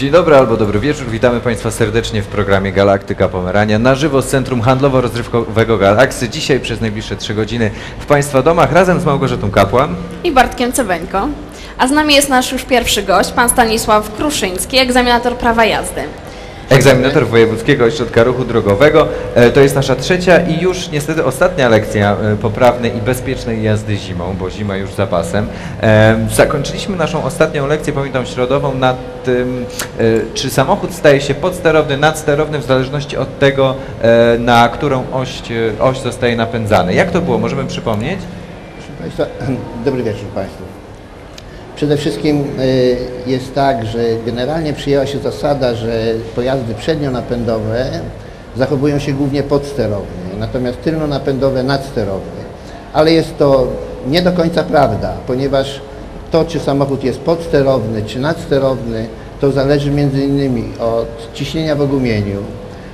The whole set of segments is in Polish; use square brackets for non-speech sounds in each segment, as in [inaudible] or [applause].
Dzień dobry albo dobry wieczór. Witamy Państwa serdecznie w programie Galaktyka Pomerania na żywo z Centrum Handlowo-Rozrywkowego Galaksy. Dzisiaj przez najbliższe trzy godziny w Państwa domach razem z Małgorzatą Kapłan. i Bartkiem Cebeńko. A z nami jest nasz już pierwszy gość, pan Stanisław Kruszyński, egzaminator prawa jazdy. Egzaminator Wojewódzkiego Ośrodka Ruchu Drogowego. E, To jest nasza trzecia i już niestety ostatnia lekcja e, poprawnej i bezpiecznej jazdy zimą, bo zima już za pasem. E, Zakończyliśmy naszą ostatnią lekcję, pamiętam, środową nad tym, czy samochód staje się podsterowny, nadsterowny w zależności od tego, na którą oś, oś zostaje napędzany. Jak to było? Możemy przypomnieć? Proszę Państwa, [clears throat] dobry wieczór Państwu. Przede wszystkim y, jest tak, że generalnie przyjęła się zasada, że pojazdy przednionapędowe zachowują się głównie podsterownie, natomiast tylnonapędowe nadsterownie. Ale jest to nie do końca prawda, ponieważ to, czy samochód jest podsterowny, czy nadsterowny, to zależy innymi od ciśnienia w ogumieniu,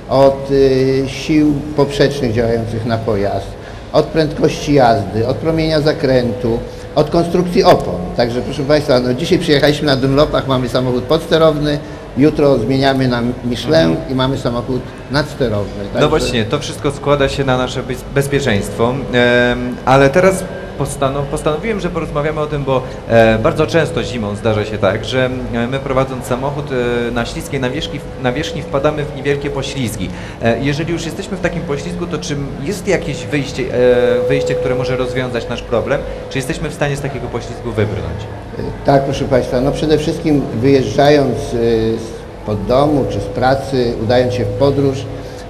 od y, sił poprzecznych działających na pojazd, od prędkości jazdy, od promienia zakrętu, od konstrukcji opon. Także proszę Państwa, no dzisiaj przyjechaliśmy na Dunlopach, mamy samochód podsterowny, jutro zmieniamy na Michelin i mamy samochód nadsterowny. No Także- właśnie, to wszystko składa się na nasze bez- bezpieczeństwo, ale teraz postanow, postanowiłem, że porozmawiamy o tym, bo e, bardzo często zimą zdarza się tak, że e, my prowadząc samochód e, na śliskiej nawierzchni, nawierzchni wpadamy w niewielkie poślizgi. E, jeżeli już jesteśmy w takim poślizgu, to czy jest jakieś wyjście, e, wyjście, które może rozwiązać nasz problem? Czy jesteśmy w stanie z takiego poślizgu wybrnąć? Tak, proszę Państwa, no przede wszystkim wyjeżdżając z pod domu czy z pracy, udając się w podróż,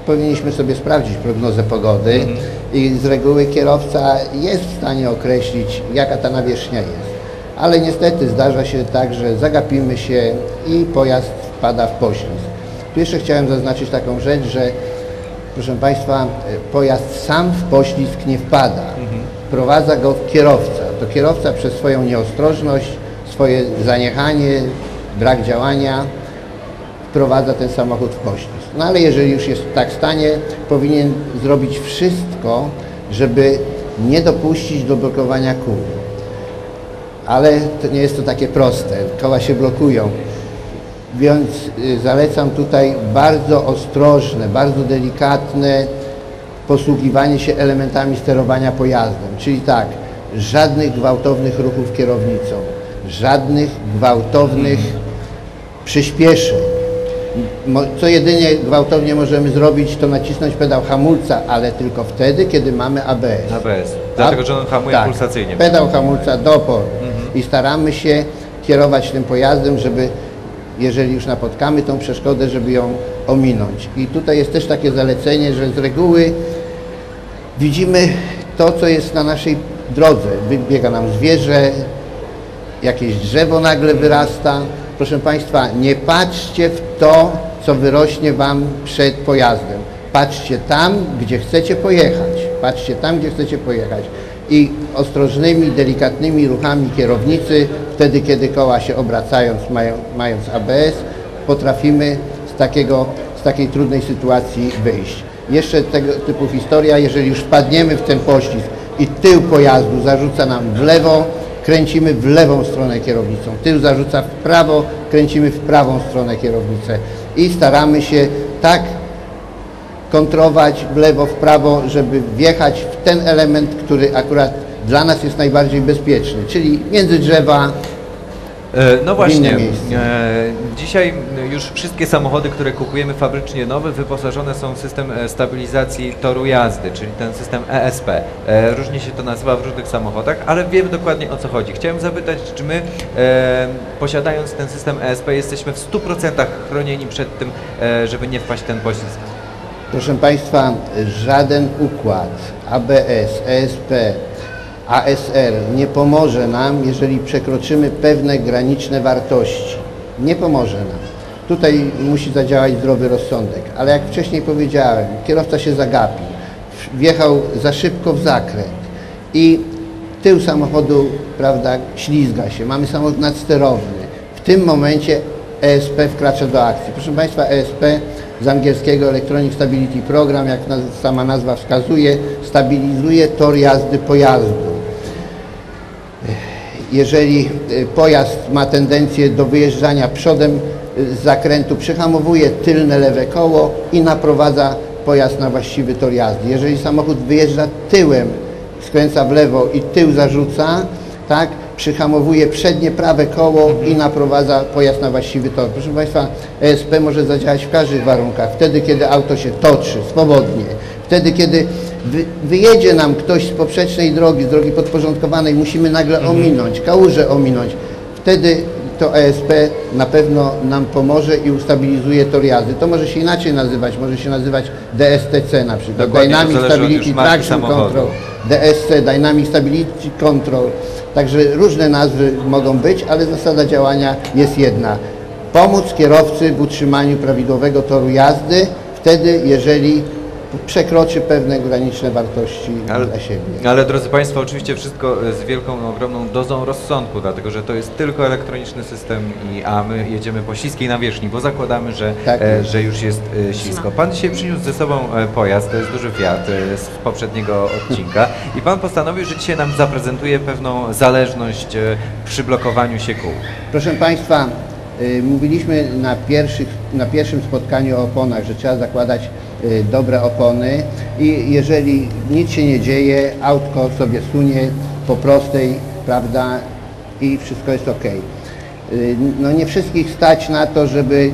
powinniśmy sobie sprawdzić prognozę pogody i z reguły kierowca jest w stanie określić, jaka ta nawierzchnia jest. Ale niestety zdarza się tak, że zagapimy się i pojazd wpada w poślizg. Tu jeszcze chciałem zaznaczyć taką rzecz, że proszę Państwa, pojazd sam w poślizg nie wpada. Prowadza go kierowca. To kierowca przez swoją nieostrożność, swoje zaniechanie, brak działania wprowadza ten samochód w poślizg. No ale jeżeli już jest tak w stanie, powinien zrobić wszystko, żeby nie dopuścić do blokowania kół. Ale nie jest to takie proste. Koła się blokują. Więc y, zalecam tutaj bardzo ostrożne, bardzo delikatne posługiwanie się elementami sterowania pojazdem. Czyli tak, żadnych gwałtownych ruchów kierownicą, żadnych gwałtownych przyspieszeń. Co jedynie gwałtownie możemy zrobić, to nacisnąć pedał hamulca, ale tylko wtedy, kiedy mamy ABS. ABS, dlatego że on hamuje tak, pulsacyjnie. Pedał hamulca do oporu. I staramy się kierować tym pojazdem, żeby jeżeli już napotkamy tą przeszkodę, żeby ją ominąć. I tutaj jest też takie zalecenie, że z reguły widzimy to, co jest na naszej drodze. Wybiega nam zwierzę, jakieś drzewo nagle wyrasta. Proszę Państwa, nie patrzcie w to, co wyrośnie Wam przed pojazdem. Patrzcie tam, gdzie chcecie pojechać. Patrzcie tam, gdzie chcecie pojechać. I ostrożnymi, delikatnymi ruchami kierownicy, wtedy kiedy koła się obracając, mają, mając ABS, potrafimy z, takiego, z takiej trudnej sytuacji wyjść. Jeszcze tego typu historia, jeżeli już wpadniemy w ten poślizg i tył pojazdu zarzuca nam w lewo, kręcimy w lewą stronę kierownicą. Tył zarzuca w prawo, kręcimy w prawą stronę kierownicę. I staramy się tak kontrować w lewo, w prawo, żeby wjechać w ten element, który akurat dla nas jest najbardziej bezpieczny, czyli między drzewa. E, No właśnie, e, dzisiaj już wszystkie samochody, które kupujemy fabrycznie nowe, wyposażone są w system e, stabilizacji toru jazdy, czyli ten system ESP. Różnie się to nazywa w różnych samochodach, ale wiemy dokładnie o co chodzi. Chciałem zapytać, czy my posiadając ten system ESP jesteśmy w 100% chronieni przed tym, żeby nie wpaść w ten poślizg? Proszę Państwa, żaden układ ABS, ESP, ASR nie pomoże nam, jeżeli przekroczymy pewne graniczne wartości. Nie pomoże nam. Tutaj musi zadziałać zdrowy rozsądek. Ale jak wcześniej powiedziałem, kierowca się zagapił, wjechał za szybko w zakręt i tył samochodu, prawda, ślizga się. Mamy samochód nadsterowny. W tym momencie ESP wkracza do akcji. Proszę Państwa, ESP z angielskiego Electronic Stability Program, jak sama nazwa wskazuje, stabilizuje tor jazdy pojazdu. Jeżeli y, pojazd ma tendencję do wyjeżdżania przodem, y, z zakrętu, przyhamowuje tylne lewe koło i naprowadza pojazd na właściwy tor jazdy. Jeżeli samochód wyjeżdża tyłem, skręca w lewo i tył zarzuca, tak, przyhamowuje przednie prawe koło i naprowadza pojazd na właściwy tor. Proszę Państwa, ESP może zadziałać w każdych warunkach. Wtedy, kiedy auto się toczy swobodnie, wtedy, kiedy wy, wyjedzie nam ktoś z poprzecznej drogi, z drogi podporządkowanej, musimy nagle ominąć, kałużę ominąć. Wtedy to ESP na pewno nam pomoże i ustabilizuje tor jazdy. To może się inaczej nazywać, może się nazywać DSTC na przykład. Dokładnie, Dynamic Stability Traction. Control. DSC, Dynamic Stability Control. Także różne nazwy mogą być, ale zasada działania jest jedna. Pomóc kierowcy w utrzymaniu prawidłowego toru jazdy wtedy, jeżeli przekroczy pewne graniczne wartości Ale, dla siebie. ale drodzy Państwo, oczywiście wszystko e, z wielką, ogromną dozą rozsądku, dlatego że to jest tylko elektroniczny system, i, a my jedziemy po śliskiej nawierzchni, bo zakładamy, że, Tak e, że już jest e, ślisko. Pan dzisiaj przyniósł ze sobą e, pojazd, to jest duży Fiat e, z poprzedniego odcinka i Pan postanowił, że dzisiaj nam zaprezentuje pewną zależność e, przy blokowaniu się kół. Proszę Państwa, y, mówiliśmy na, na pierwszym spotkaniu o oponach, że trzeba zakładać dobre opony i jeżeli nic się nie dzieje, autko sobie sunie po prostej, prawda, i wszystko jest ok. Y, No nie wszystkich stać na to, żeby y,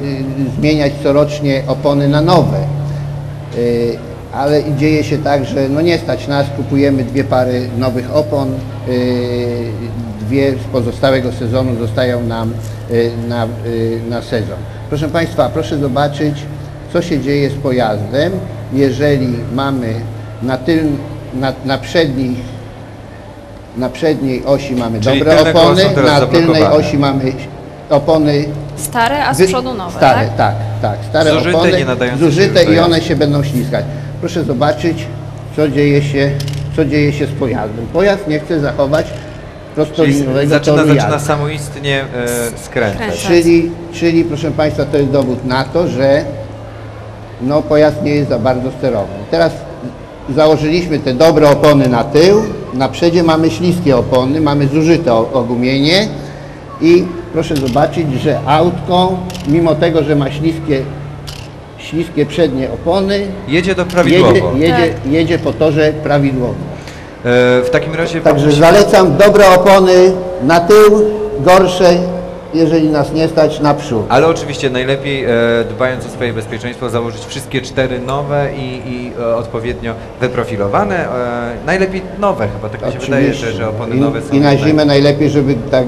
zmieniać corocznie opony na nowe. Y, ale dzieje się tak, że no nie stać nas, kupujemy dwie pary nowych opon, y, dwie z pozostałego sezonu zostają nam y, na, y, na sezon. Proszę Państwa, proszę zobaczyć, co się dzieje z pojazdem, jeżeli mamy na, tyl, na, na przednich na przedniej osi mamy Czyli dobre opony, na tylnej osi mamy opony Stare, a z przodu nowe, Stare, tak? tak, tak. Stare Zużyte, opony, nie nadające się zużyte i one się będą ślizgać. Proszę zobaczyć, co dzieje się, co dzieje się z pojazdem. Pojazd nie chce zachować prostoliniowego zaczyna, toru zaczyna jazdy. samoistnie e, skręcać. Skręcać. Czyli, czyli, proszę Państwa, to jest dowód na to, że no, pojazd nie jest za bardzo sterowny. Teraz założyliśmy te dobre opony na tył, na przodzie mamy śliskie opony, mamy zużyte ogumienie i proszę zobaczyć, że autko, mimo tego, że ma śliskie, śliskie przednie opony, Jedzie to jedzie, prawidłowo. jedzie, jedzie po torze prawidłowo. E, w takim razie Także zalecam dobre opony na tył, gorsze, jeżeli nas nie stać, na przód. Ale oczywiście najlepiej, e, dbając o swoje bezpieczeństwo, założyć wszystkie cztery nowe i, i e, odpowiednio wyprofilowane. E, najlepiej nowe chyba, tak mi się wydaje, że, że opony nowe są. I na zimę najlepiej, żeby ta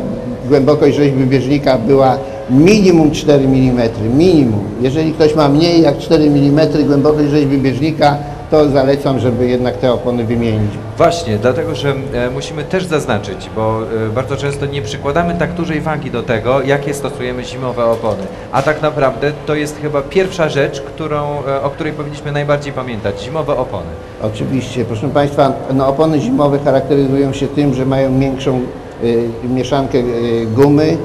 głębokość rzeźby bieżnika była minimum 4 mm. Minimum. Jeżeli ktoś ma mniej jak 4 mm głębokość rzeźby bieżnika, to zalecam, żeby jednak te opony wymienić. Właśnie, dlatego że e, musimy też zaznaczyć, bo e, bardzo często nie przykładamy tak dużej wagi do tego, jakie stosujemy zimowe opony. A tak naprawdę to jest chyba pierwsza rzecz, którą, e, o której powinniśmy najbardziej pamiętać. Zimowe opony. Oczywiście, proszę Państwa, no opony zimowe charakteryzują się tym, że mają większą mieszankę gumy.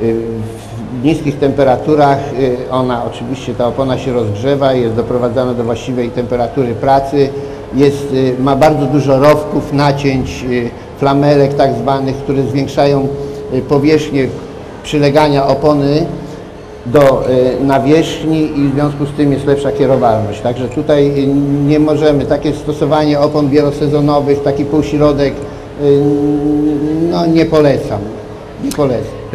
W niskich temperaturach y, ona oczywiście, ta opona się rozgrzewa, jest doprowadzana do właściwej temperatury pracy, jest, y, ma bardzo dużo rowków, nacięć, y, flamelek tak zwanych, które zwiększają powierzchnię przylegania opony do nawierzchni i w związku z tym jest lepsza kierowalność. Także tutaj nie możemy, takie stosowanie opon wielosezonowych, taki półśrodek, no nie polecam. Nie polecam.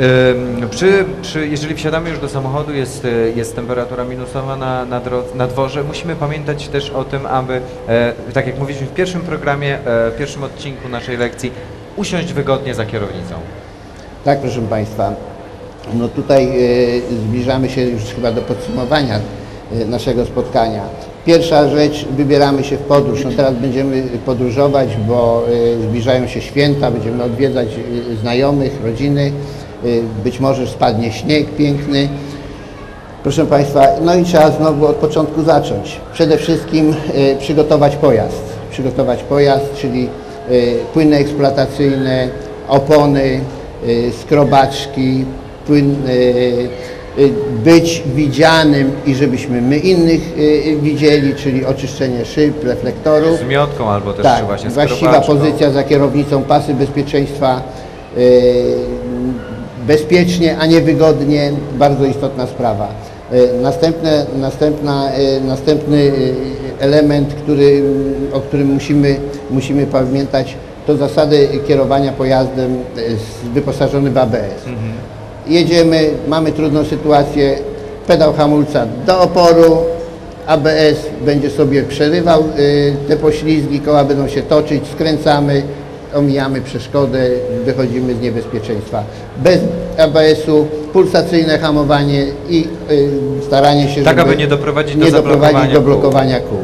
Przy, przy, jeżeli wsiadamy już do samochodu, jest, e, jest temperatura minusowa na, na, dro, na dworze, musimy pamiętać też o tym, aby, e, tak jak mówiliśmy w pierwszym programie, e, w pierwszym odcinku naszej lekcji, usiąść wygodnie za kierownicą. Tak, proszę Państwa. No tutaj zbliżamy się już chyba do podsumowania naszego spotkania. Pierwsza rzecz, wybieramy się w podróż. No teraz będziemy podróżować, bo zbliżają się święta, będziemy odwiedzać znajomych, rodziny. E, być może spadnie śnieg piękny. Proszę Państwa, no i trzeba znowu od początku zacząć. Przede wszystkim e, przygotować pojazd. Przygotować pojazd, czyli e, płyny eksploatacyjne, opony, skrobaczki, płyn, być widzianym i żebyśmy my innych widzieli, czyli oczyszczenie szyb, reflektorów. Z miotką albo też Tak, właśnie z właściwa pozycja za kierownicą, pasy bezpieczeństwa, bezpiecznie, a nie wygodnie, bardzo istotna sprawa. E, Następne, następna, e, następny e, element, który, o którym musimy, musimy pamiętać, to zasady kierowania pojazdem wyposażonym w ABS. Jedziemy, mamy trudną sytuację, pedał hamulca do oporu, ABS będzie sobie przerywał te poślizgi, koła będą się toczyć, skręcamy, omijamy przeszkodę, wychodzimy z niebezpieczeństwa. Bez ABS-u pulsacyjne hamowanie i y, staranie się, Tak, aby nie doprowadzić do nie doprowadzić zablokowania do blokowania kół.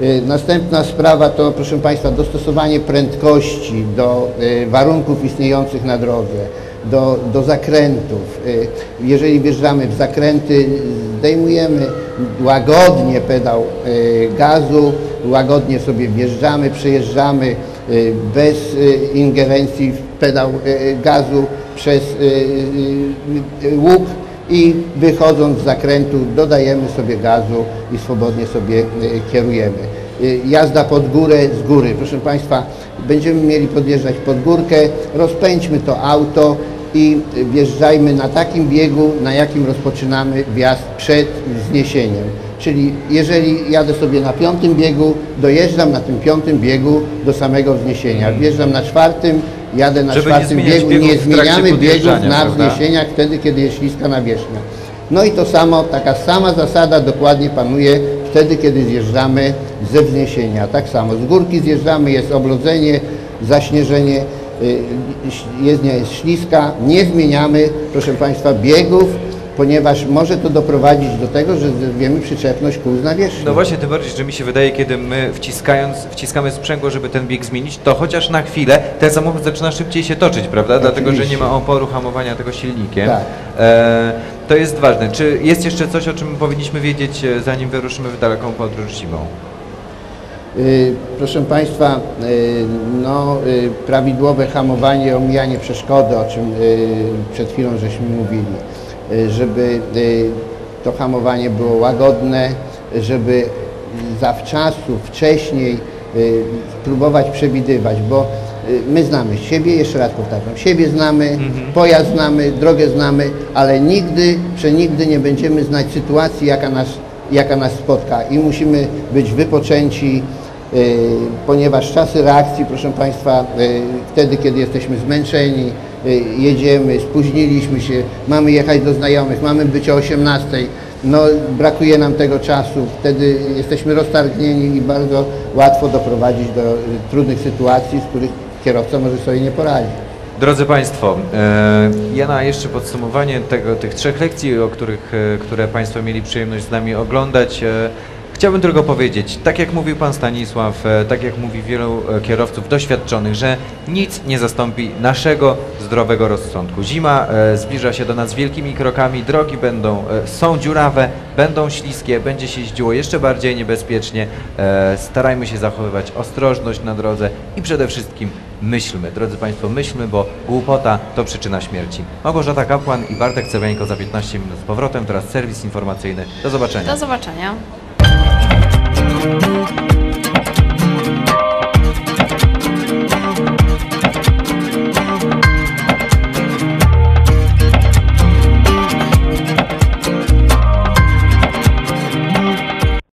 Y, Następna sprawa to, proszę Państwa, dostosowanie prędkości do y, warunków istniejących na drodze, do, do zakrętów. Jeżeli wjeżdżamy w zakręty, zdejmujemy łagodnie pedał gazu, łagodnie sobie wjeżdżamy, przejeżdżamy bez y, ingerencji w pedał y, gazu przez y, y, y, łuk i wychodząc z zakrętu dodajemy sobie gazu i swobodnie sobie y, kierujemy. Y, Jazda pod górę z góry. Proszę Państwa, będziemy mieli podjeżdżać pod górkę, rozpędźmy to auto i y, wjeżdżajmy na takim biegu, na jakim rozpoczynamy wjazd przed wzniesieniem. Czyli jeżeli jadę sobie na piątym biegu, dojeżdżam na tym piątym biegu do samego wzniesienia. Wjeżdżam na czwartym, jadę na Żeby nie czwartym zmieniać biegu, nie zmieniamy biegów na prawda? wzniesieniach wtedy, kiedy jest śliska nawierzchnia. No i to samo, taka sama zasada dokładnie panuje wtedy, kiedy zjeżdżamy ze wzniesienia. Tak samo, z górki zjeżdżamy, jest oblodzenie, zaśnieżenie, y, jezdnia jest śliska, nie zmieniamy, proszę Państwa, biegów, ponieważ może to doprowadzić do tego, że zerwiemy przyczepność kół z nawierzchni. No właśnie, tym bardziej, że mi się wydaje, kiedy my wciskając, wciskamy sprzęgło, żeby ten bieg zmienić, to chociaż na chwilę ten samochód zaczyna szybciej się toczyć, prawda? Dlatego, że nie ma oporu hamowania tego silnikiem. Tak. E, to jest ważne. Czy jest jeszcze coś, o czym powinniśmy wiedzieć, e, zanim wyruszymy w daleką podróż zimą? Y, Proszę Państwa, y, no, y, prawidłowe hamowanie, omijanie przeszkody, o czym przed chwilą żeśmy mówili, żeby y, to hamowanie było łagodne, żeby zawczasu, wcześniej y, spróbować przewidywać, bo y, my znamy siebie, jeszcze raz powtarzam, siebie znamy, pojazd znamy, drogę znamy, ale nigdy, przenigdy nie będziemy znać sytuacji, jaka nas, jaka nas spotka. I musimy być wypoczęci, y, ponieważ czasy reakcji, proszę Państwa, y, wtedy, kiedy jesteśmy zmęczeni, y, jedziemy, spóźniliśmy się, mamy jechać do znajomych, mamy być o 18, no brakuje nam tego czasu, wtedy jesteśmy roztargnieni i bardzo łatwo doprowadzić do y, trudnych sytuacji, z których kierowca może sobie nie poradzić. Drodzy Państwo, e, ja na jeszcze podsumowanie tego, tych trzech lekcji, o których, które Państwo mieli przyjemność z nami oglądać, chciałbym tylko powiedzieć, tak jak mówił Pan Stanisław, e, tak jak mówi wielu e, kierowców doświadczonych, że nic nie zastąpi naszego zdrowego rozsądku. Zima e, zbliża się do nas wielkimi krokami, drogi będą, są dziurawe, będą śliskie, będzie się jeździło jeszcze bardziej niebezpiecznie. Starajmy się zachowywać ostrożność na drodze i przede wszystkim myślmy. Drodzy Państwo, myślmy, bo głupota to przyczyna śmierci. Małgorzata Kapłan i Bartek Cewiańko za 15 minut z powrotem, teraz serwis informacyjny. Do zobaczenia. Do zobaczenia. Thank you.